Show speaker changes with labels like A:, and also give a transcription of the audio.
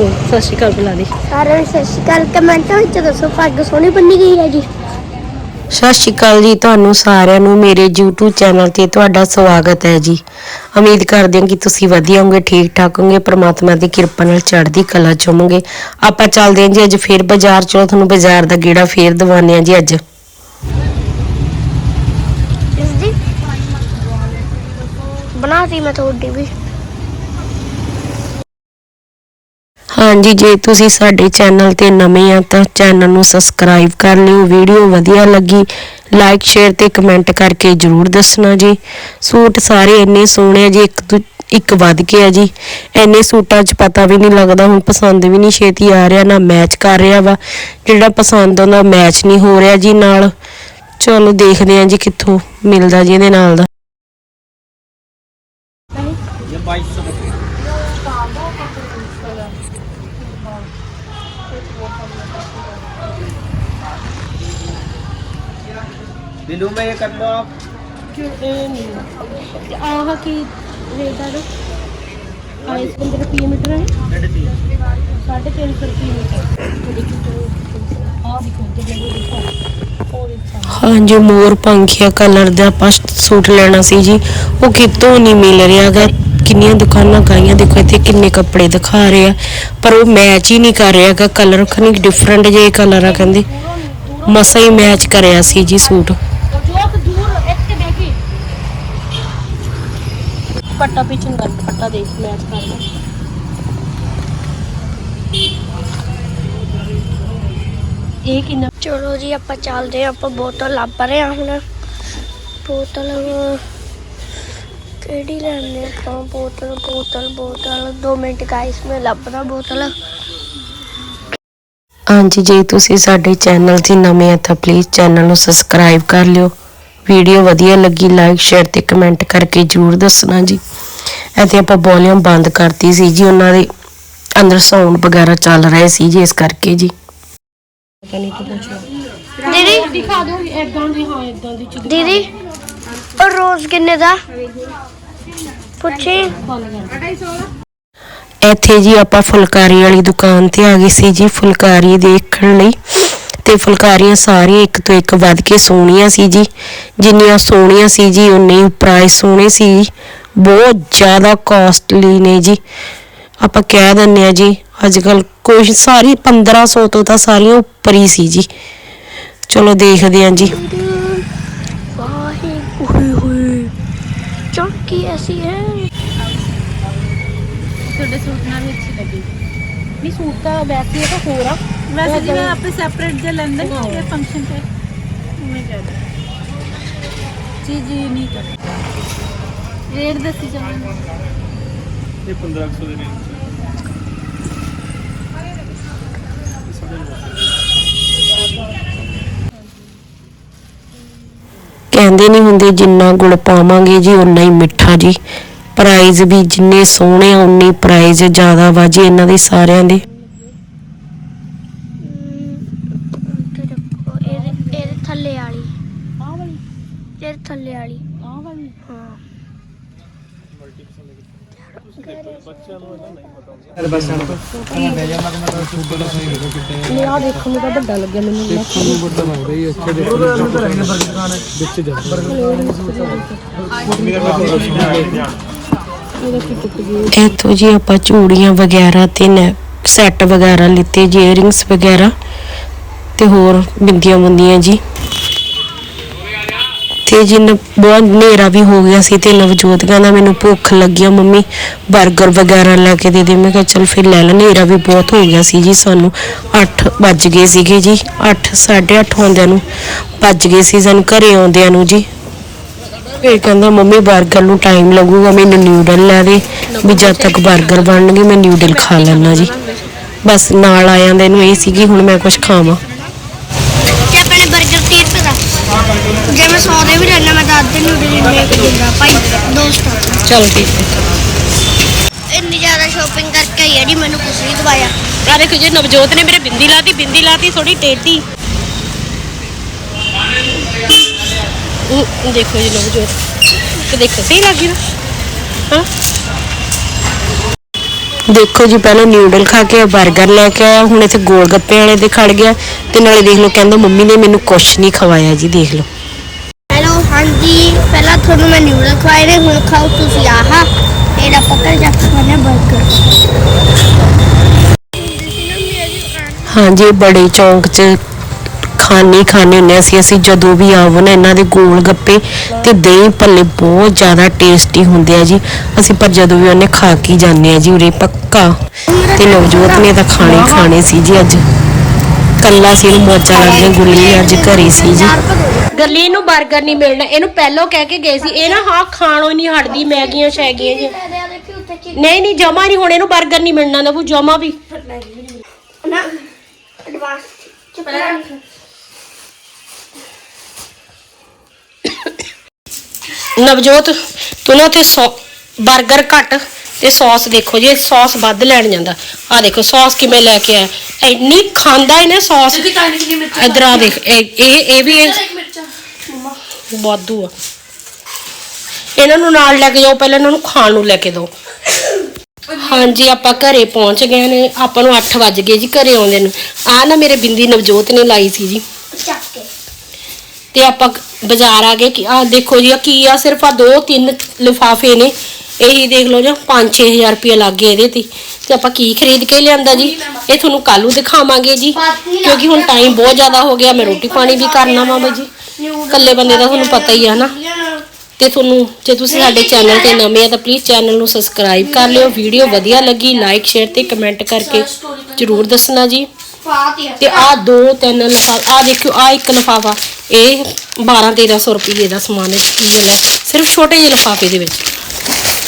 A: ਬੋਲ ਸਤਿ ਸ਼੍ਰੀ ਅਕਾਲ ਬੁਲਾ ਦੇ
B: ਸਾਰਿਆਂ ਨੂੰ ਸਤਿ ਸ਼੍ਰੀ ਅਕਾਲ। ਕਮੈਂਟ ਵਿੱਚ ਦੱਸੋ ਪੱਗ ਸੋਹਣੀ ਬੰਨੀ ਗਈ ਹੈ ਜੀ।
C: ਸਤਿ ਸ਼੍ਰੀ ਅਕਾਲ ਜੀ ਤੁਹਾਨੂੰ ਸਾਰਿਆਂ ਨੂੰ ਮੇਰੇ YouTube ਚੈਨਲ ਤੇ ਤੁਹਾਡਾ ਸਵਾਗਤ ਹੈ ਜੀ। ਉਮੀਦ ਕਰਦੇ ਹਾਂ ਕਿ ਤੁਸੀਂ ਵਧੀਆ ਹੋਵੋਗੇ ਠੀਕ ਠਾਕ ਹੋਵੋਗੇ ਪ੍ਰਮਾਤਮਾ ਦੀ ਕਿਰਪਾ ਨਾਲ ਚੜ੍ਹਦੀ ਕਲਾ ਚ ਹੋਵੋਗੇ। ਆਪਾਂ ਚੱਲਦੇ ਹਾਂ ਜੀ ਅੱਜ ਫੇਰ ਬਾਜ਼ਾਰ ਚਲੋ ਤੁਹਾਨੂੰ ਬਾਜ਼ਾਰ ਦਾ ਗੇੜਾ ਫੇਰ ਦਿਵਾਉਂਦੇ ਹਾਂ ਜੀ ਅੱਜ।
B: ਬਣਾਤੀ ਮੈਂ ਤੁਹਾਡੀ ਵੀ।
C: ਹਾਂਜੀ, ਜੇ ਤੁਸੀਂ ਸਾਡੇ ਚੈਨਲ ਤੇ ਨਵੇਂ ਆ ਤਾਂ ਚੈਨਲ ਨੂੰ ਸਬਸਕ੍ਰਾਈਬ ਕਰ ਲਿਓ, ਵੀਡੀਓ ਵਧੀਆ ਲੱਗੀ ਲਾਈਕ ਸ਼ੇਅਰ ਤੇ ਕਮੈਂਟ ਕਰਕੇ ਜਰੂਰ ਦੱਸਣਾ ਜੀ। ਸੂਟ ਸਾਰੇ ਇੰਨੇ ਸੋਹਣੇ ਆ ਜੀ, ਇੱਕ ਇੱਕ ਵੱਧ ਕੇ ਆ ਜੀ। ਇੰਨੇ ਸੂਟਾਂ 'ਚ ਪਤਾ ਵੀ ਨਹੀਂ ਲੱਗਦਾ, ਹੁਣ ਪਸੰਦ ਵੀ ਨਹੀਂ ਛੇਤੀ ਆ ਰਿਹਾ, ਨਾ ਮੈਚ ਕਰ ਰਿਹਾ ਵਾ। ਜਿਹੜਾ ਪਸੰਦ ਆਉਂਦਾ ਮੈਚ ਨਹੀਂ ਹੋ ਰਿਹਾ ਜੀ ਨਾਲ। ਚਲੋ ਦੇਖਦੇ ਆ ਜੀ ਕਿੱਥੋਂ ਮਿਲਦਾ ਜੀ ਇਹਦੇ ਨਾਲ ਦਾ
D: दिलू में ये कर लो आप
A: ਆਹ ਕੀ ਰੇਟ ਆ ਦਾ ਆਇਸ 15 ਰੁਪਏ ਮੀਟਰ ਹੈ 350 ਰੁਪਏ ਮੀਟਰ ਇਹ ਦੇਖੋ ਆਹ ਦੇਖੋ ਤੇ ਜਿਹੜੇ ਦੇਖੋ ਉਹ ਦੇਖੋ
C: ਹਾਂਜੀ ਮੋਰ ਪੰਖੀਆ ਕਲਰ ਦਾ ਆਪਾਂ ਸੂਟ ਲੈਣਾ ਸੀ ਜੀ ਉਹ ਕਿਤੋਂ ਨਹੀਂ ਮਿਲ ਰਿਹਾਗਾ ਕਿੰਨੀਆਂ ਦੁਕਾਨਾਂ ਗਾਈਆਂ ਦੇਖੋ ਇੱਥੇ ਕਿੰਨੇ ਕੱਪੜੇ ਦਿਖਾ ਰਹੇ ਆ ਪਰ ਉਹ ਮੈਚ ਹੀ ਨਹੀਂ ਕਰ ਰਿਹਾਗਾ ਕਲਰ ਖਨੀ ਡਿਫਰੈਂਟ ਜਿਹੇ ਕਲਰ ਆ ਕਹਿੰਦੇ ਮਸਾ ਹੀ ਮੈਚ ਕਰਿਆ ਸੀ ਜੀ ਸੂਟ
A: ਪੱਟਾ ਪਿੱਛੇ ਕਰ ਪੱਟਾ ਦੇਖ ਮੈਚ ਕਰ ਲੈ। ਇਹ ਕਿੰਨਾ
B: ਚਲੋ ਜੀ ਆਪਾਂ ਚੱਲਦੇ ਆਪਾਂ ਬੋਤਲ ਲੱਭ ਰਹੇ ਹਾਂ ਹੁਣ। ਬੋਤਲ ਕਿਹੜੀ ਲੈਣੀ ਆਪਾਂ ਬੋਤਲ ਬੋਤਲ ਬੋਤਲ। 2 ਮਿੰਟ ਗਾਇਸ ਮੈਂ ਲੱਭਦਾ ਬੋਤਲ।
C: ਹਾਂਜੀ ਜੇ ਤੁਸੀਂ ਸਾਡੇ ਚੈਨਲ ਤੇ ਨਵੇਂ ਆ ਤਾਂ ਪਲੀਜ਼ ਚੈਨਲ ਨੂੰ ਸਬਸਕ੍ਰਾਈਬ ਕਰ ਲਿਓ। ਵੀਡੀਓ ਵਧੀਆ ਲੱਗੀ ਲਾਈਕ ਸ਼ੇਅਰ ਤੇ ਕਮੈਂਟ ਕਰਕੇ ਜਰੂਰ ਦੱਸਣਾ ਜੀ। ਇੱਥੇ ਆਪਾਂ ਵੋਲਿਊਮ ਬੰਦ ਕਰਤੀ ਸੀ ਜੀ ਉਹਨਾਂ ਦੇ ਅੰਦਰ ਸਾਊਂਡ ਵਗੈਰਾ ਚੱਲ ਰਹੇ ਸੀ ਜੀ ਇਸ ਕਰਕੇ ਜੀ।
A: ਪਤਾ ਨਹੀਂ ਤੂੰ ਪੁੱਛ ਲਾ
B: ਦੀਦੀ?
A: ਦਿਖਾ ਦਿਓ ਇਦਾਂ ਦੀ ਹਾਂ ਇਦਾਂ ਦੀ ਚ
B: ਦੀਦੀ? ਉਹ ਰੋਜ਼ ਕਿੰਨੇ ਦਾ? ਪੁੱਛੀ।
C: ਇੱਥੇ ਜੀ ਆਪਾਂ ਫੁਲਕਾਰੀ ਵਾਲੀ ਦੁਕਾਨ ਤੇ ਆ ਗਏ ਸੀ ਜੀ ਫੁਲਕਾਰੀ ਦੇਖਣ ਲਈ। ਤੇ ਫੁਲਕਾਰੀਆਂ ਸਾਰੀਆਂ ਇੱਕ ਤੋਂ ਇੱਕ ਵੱਧ ਕੇ ਸੋਹਣੀਆਂ ਸੀ ਜੀ। ਜਿੰਨੀਆਂ ਸੋਹਣੀਆਂ ਸੀ ਜੀ ਉਨੇ ਹੀ ਪ੍ਰਾਈਸ ਸੋਹਣੇ ਸੀ ਜੀ। ਬਹੁਤ ਜ਼ਿਆਦਾ ਕਾਸਟਲੀ ਨੇ ਜੀ। ਆਪਾਂ ਕਹਿ ਦਿੰਨੇ ਆ ਜੀ ਅੱਜ ਕੱਲ ਕੋਈ ਸਾਰੀ 1500 ਤੋਂ ਤਾਂ ਸਾਰੀਆਂ ਉੱਪਰ ਹੀ ਸੀ ਜੀ। ਚਲੋ ਦੇਖਦੇ ਆ ਜੀ।
B: ਚੌਂਕੀ ਐਸੀ ਹੈ
A: ਤੁਹਾਡੇ ਸੂਟ ਨਾਲ ਵੀ ਅੱਛੀ ਲੱਗੀ। ਨਹੀਂ, ਸੂਟ ਤਾਂ ਵੈਸੇ ਤਾਂ ਹੋਰ ਆ।
E: ਵੈਸੇ ਜੀ ਆਪੇ ਸੈਪਰੇਟ ਜੇ ਲੈਂਦੇ ਨਾ ਇਹ ਫੰਕਸ਼ਨ ਤੇ ਉਵੇਂ ਕਰਦਾ ਜੀ ਜੀ ਨਹੀਂ ਕਰ ਰੇਟ ਦੱਸੀ
D: ਜਾਵਾਂਗੇ ਇਹ 1500 ਦੇ ਰੇਂਜ
C: ਕਹਿੰਦੇ ਨਹੀਂ ਹੁੰਦੇ ਜਿੰਨਾ ਗੁਲ ਪਾਵਾਂਗੇ ਜੀ ਉਨਾ ਹੀ ਮਿੱਠਾ ਜੀ। ਪ੍ਰਾਈਜ਼ ਵੀ ਜਿੰਨੇ ਸੋਹਣੇ ਉਨੇ ਪ੍ਰਾਈਜ਼ ਜ਼ਿਆਦਾ ਵਾ ਜੀ ਇਹਨਾਂ ਦੇ ਸਾਰਿਆਂ ਦੇ।
B: ਥੱਲੇ ਵਾਲੀ।
A: ਆਹ ਵਾਲੀ?
B: ਹਾਂ।
A: ਨਹੀਂ ਆ ਦੇਖਣ ਨੂੰ ਤਾਂ ਵੱਡਾ ਲੱਗਿਆ ਮੈਨੂੰ
C: ਇੱਥੋਂ ਜੀ। ਆਪਾਂ ਚੂੜੀਆਂ ਵਗੈਰਾ ਤੇ ਸੈੱਟ ਵਗੈਰਾ ਲਿੱਤੇ ਜੀ ਇਅਰਿੰਗਸ ਵਗੈਰਾ ਤੇ ਹੋਰ ਬਿੰਦੀਆਂ ਬੁੰਦੀਆਂ ਜੀ। ਤੇ ਜਿੰਨ ਬਹੁਤ ਹਨੇਰਾ ਵੀ ਹੋ ਗਿਆ ਸੀ ਤੇ ਨਵਜੋਤ ਕਹਿੰਦਾ ਮੈਨੂੰ ਭੁੱਖ ਲੱਗੀ ਆ, ਮੰਮੀ 버ਗਰ ਵਗੈਰਾ ਲੈ ਕੇ ਦੇ ਦੇ। ਮੈਂ ਕਿਹਾ ਚਲ ਫਿਰ ਲੈ ਲੈ, ਹਨੇਰਾ ਵੀ ਬਹੁਤ ਹੋ ਗਿਆ ਸੀ ਜੀ ਸਾਨੂੰ। 8 ਵੱਜ ਗਏ ਸੀਗੇ ਜੀ 8 8:30 ਆਉਂਦਿਆਂ ਨੂੰ, ਵੱਜ ਗਏ ਸੀ ਸਾਨੂੰ ਘਰੇ ਆਉਂਦਿਆਂ ਨੂੰ ਜੀ। ਫਿਰ ਕਹਿੰਦਾ, ਮੰਮੀ 버ਗਰ ਨੂੰ ਟਾਈਮ ਲੱਗੂਗਾ, ਮੈਨੂੰ ਨਿਊਡਲ ਲੈ ਦੇ। ਵੀ ਜਦ ਤੱਕ 버ਗਰ ਬਣਨਗੇ, ਮੈਂ ਨਿਊਡਲ ਖਾ ਲੈਣਾ ਜੀ। ਬਸ ਨਾਲ ਆਇਆਂ ਦੇ ਨੂੰ ਇਹ ਸੀਗੀ ਹੁਣ ਮੈਂ ਕੁਝ ਖਾਵਾਂ।
B: ਜੇ ਮੈਂ 100 ਦੇ ਵੀ ਲੈਣਾ ਮੈਂ ਤਾਂ ਅੱਧੇ ਨੂੰ ਲੈ ਕੇ ਦਿੰਦਾ ਭਾਈ ਦੋਸਤ
C: ਚਲ ਠੀਕ ਹੈ।
B: ਇੰਨੀ ਜ਼ਿਆਦਾ ਸ਼ਾਪਿੰਗ ਕਰਕੇ ਆਈ ਜਿਹੜੀ ਮੈਨੂੰ ਕੁਛ ਨਹੀਂ ਦਵਾਇਆ।
A: ਆ ਦੇਖੋ ਜੀ ਨਵਜੋਤ ਨੇ ਮੇਰੇ ਬਿੰਦੀ ਲਾਤੀ ਬਿੰਦੀ ਲਾਤੀ ਥੋੜੀ ਟੇਢੀ। ਉਹ ਦੇਖੋ ਜੀ ਨਵਜੋਤ। ਤੇ ਦੇਖੋ ਸਹੀ ਲੱਗੀ ਨਾ? ਹਾਂ?
C: ਦੇਖੋ ਜੀ ਪਹਿਲਾਂ ਨਿਊਡਲ ਖਾ ਕੇ 버ਗਰ ਲੈ ਕੇ ਆਇਆ ਹੁਣ ਇੱਥੇ ਗੋਲ ਗੱਪੇ ਵਾਲੇ ਦੇ ਖੜ ਗਿਆ। ਤੇ ਨਾਲੇ ਦੇਖ ਲਓ ਕਹਿੰਦਾ ਮੰਮੀ ਨੇ ਮੈਨੂੰ ਕੁਛ ਨਹੀਂ ਖਵਾਇਆ ਜੀ ਦੇਖ ਲਓ।
B: ਹਾਂਜੀ, ਪਹਿਲਾਂ ਤੁਹਾਨੂੰ ਮੈਂ ਨਿਊਡਲ ਖਵਾਏ ਨੇ, ਹੁਣ ਖਾਓ ਤੁਸੀਂ। ਆਹਾ ਇਹ ਪਕੜ ਜਾ ਖਾਣਾ 버ਗਰ
C: ਹਾਂਜੀ, ਬੜੇ ਚੌਂਕ 'ਚ ਖਾਣੇ ਖਾਣੇ ਹੁੰਦੇ ਅਸੀਂ ਅਸੀਂ ਜਦੋਂ ਵੀ ਆਵੋ ਨਾ, ਇਹਨਾਂ ਦੇ ਗੋਲ ਗੱਪੇ ਤੇ ਦਹੀਂ ਭੱਲੇ ਬਹੁਤ ਜ਼ਿਆਦਾ ਟੇਸਟੀ ਹੁੰਦੇ ਆ ਜੀ। ਅਸੀਂ ਪਰ ਜਦੋਂ ਵੀ ਉਹਨੇ ਖਾ ਕੇ ਜਾਂਦੇ ਆ ਜੀ, ਉਰੇ ਪੱਕਾ। ਤੇ ਨਵਜੋਤ ਨੇ ਤਾਂ ਖਾਣੇ ਹੀ ਖਾਣੇ ਸੀ ਜੀ ਅੱਜ। ਕੱਲਾ ਸੀ ਇਹਨੂੰ ਮੌਜਾਂ ਲੱਗੀਆਂ ਗੁੱਲੀ ਅੱਜ ਘਰੇ ਸੀ ਜੀ।
A: ਗਰਲੀਨ ਨੂੰ 버ਗਰ ਨਹੀਂ ਮਿਲਣਾ। ਇਹਨੂੰ ਪਹਿਲਾਂ ਕਹਿ ਕੇ ਗਏ ਸੀ ਇਹ ਨਾ ਹਾਂ ਖਾਣੋਂ ਨਹੀਂ ਹਟਦੀ ਮੈਗੀਆਂ ਸ਼ੈਗੀਆਂ ਜੀ ਨਹੀਂ ਨਹੀਂ ਜਮਾ ਨਹੀਂ ਹੁਣ ਇਹਨੂੰ 버ਗਰ ਨਹੀਂ ਮਿਲਣਾ ਨਾ ਉਹ ਜਮਾ ਵੀ। ਨਵਜੋਤ ਤੂੰ ਨਾ ਉੱਥੇ 버ਗਰ ਘੱਟ ਤੇ ਸੌਸ ਦੇਖੋ ਜੀ ਸੌਸ ਵੱਧ ਲੈਣ ਜਾਂਦਾ। ਆ ਦੇਖੋ ਸੌਸ ਕਿਵੇਂ ਲੈ ਕੇ ਆਇਆ। ਇੰਨੀ ਖਾਂਦਾ ਇਹਨੇ ਸੌਸ। ਇਧਰ ਆ ਦੇਖ ਇਹ ਇਹ ਵੀ ਵਾਧੂ ਆ। ਇਹਨਾਂ ਨੂੰ ਨਾਲ ਲੈ ਕੇ ਜਾਓ ਪਹਿਲਾਂ ਇਹਨਾਂ ਨੂੰ ਖਾਣ ਨੂੰ ਲੈ ਕੇ ਦਿਓ ਹਾਂਜੀ ਆਪਾਂ ਘਰੇ ਪਹੁੰਚ ਗਏ ਨੇ। ਆਪਾਂ ਨੂੰ 8 ਵੱਜ ਗਏ ਜੀ ਘਰੇ ਆਉਂਦੇ ਨੂੰ। ਆ ਨਾ ਮੇਰੇ ਬਿੰਦੀ ਨਵਜੋਤ ਨੇ ਲਾਈ ਸੀ ਜੀ। ਤੇ ਆਪਾਂ ਬਾਜ਼ਾਰ ਆ ਗਏ ਕਿ ਆ ਦੇਖੋ ਜੀ ਆ ਕੀ ਆ ਸਿਰਫ ਆ ਦੋ ਤਿੰਨ ਲਿਫਾਫੇ ਨੇ। ਇਹੀ ਦੇਖ ਲਓ ਜੀ 5-6000 ਰੁਪਏ ਲੱਗ ਗਏ ਇਹਦੇ ਤੇ। ਤੇ ਆਪਾਂ ਕੀ ਖਰੀਦ ਕੇ ਲਿਆਂਦਾ ਜੀ? ਇਹ ਤੁਹਾਨੂੰ ਕੱਲੂ ਦਿਖਾਵਾਂਗੇ ਜੀ। ਕਿਉਂਕਿ ਹੁਣ ਟਾਈਮ ਬਹੁਤ ਜ਼ਿਆਦਾ ਹੋ ਗਿਆ ਮੈਂ ਰੋਟੀ ਪਾਣੀ ਵੀ ਕਰਨਾ ਵਾ ਬਾਈ ਜੀ। ਇਕੱਲੇ ਬੰਦੇ ਦਾ ਤੁਹਾਨੂੰ ਪਤਾ ਹੀ ਆ ਨਾ ਤੇ ਤੁਹਾਨੂੰ ਜੇ ਤੁਸੀਂ ਸਾਡੇ ਚੈਨਲ ਤੇ ਨਵੇਂ ਆ ਤਾਂ ਪਲੀਜ਼ ਚੈਨਲ ਨੂੰ ਸਬਸਕ੍ਰਾਈਬ ਕਰ ਲਿਓ। ਵੀਡੀਓ ਵਧੀਆ ਲੱਗੀ ਲਾਈਕ ਸ਼ੇਅਰ ਤੇ ਕਮੈਂਟ ਕਰਕੇ ਜਰੂਰ ਦੱਸਣਾ ਜੀ। ਤੇ ਆ ਦੋ ਤਿੰਨ ਲਿਫਾਫਾ ਆ ਦੇਖਿਓ ਆ ਇੱਕ ਲਿਫਾਫਾ ਇਹ 12 1300 ਰੁਪਏ ਦਾ ਸਮਾਨ ਹੈ ਕੀ ਗੱਲ ਹੈ? ਸਿਰਫ ਛੋਟੇ ਜਿਹੇ ਲਿਫਾਫੇ ਦੇ ਵਿੱਚ।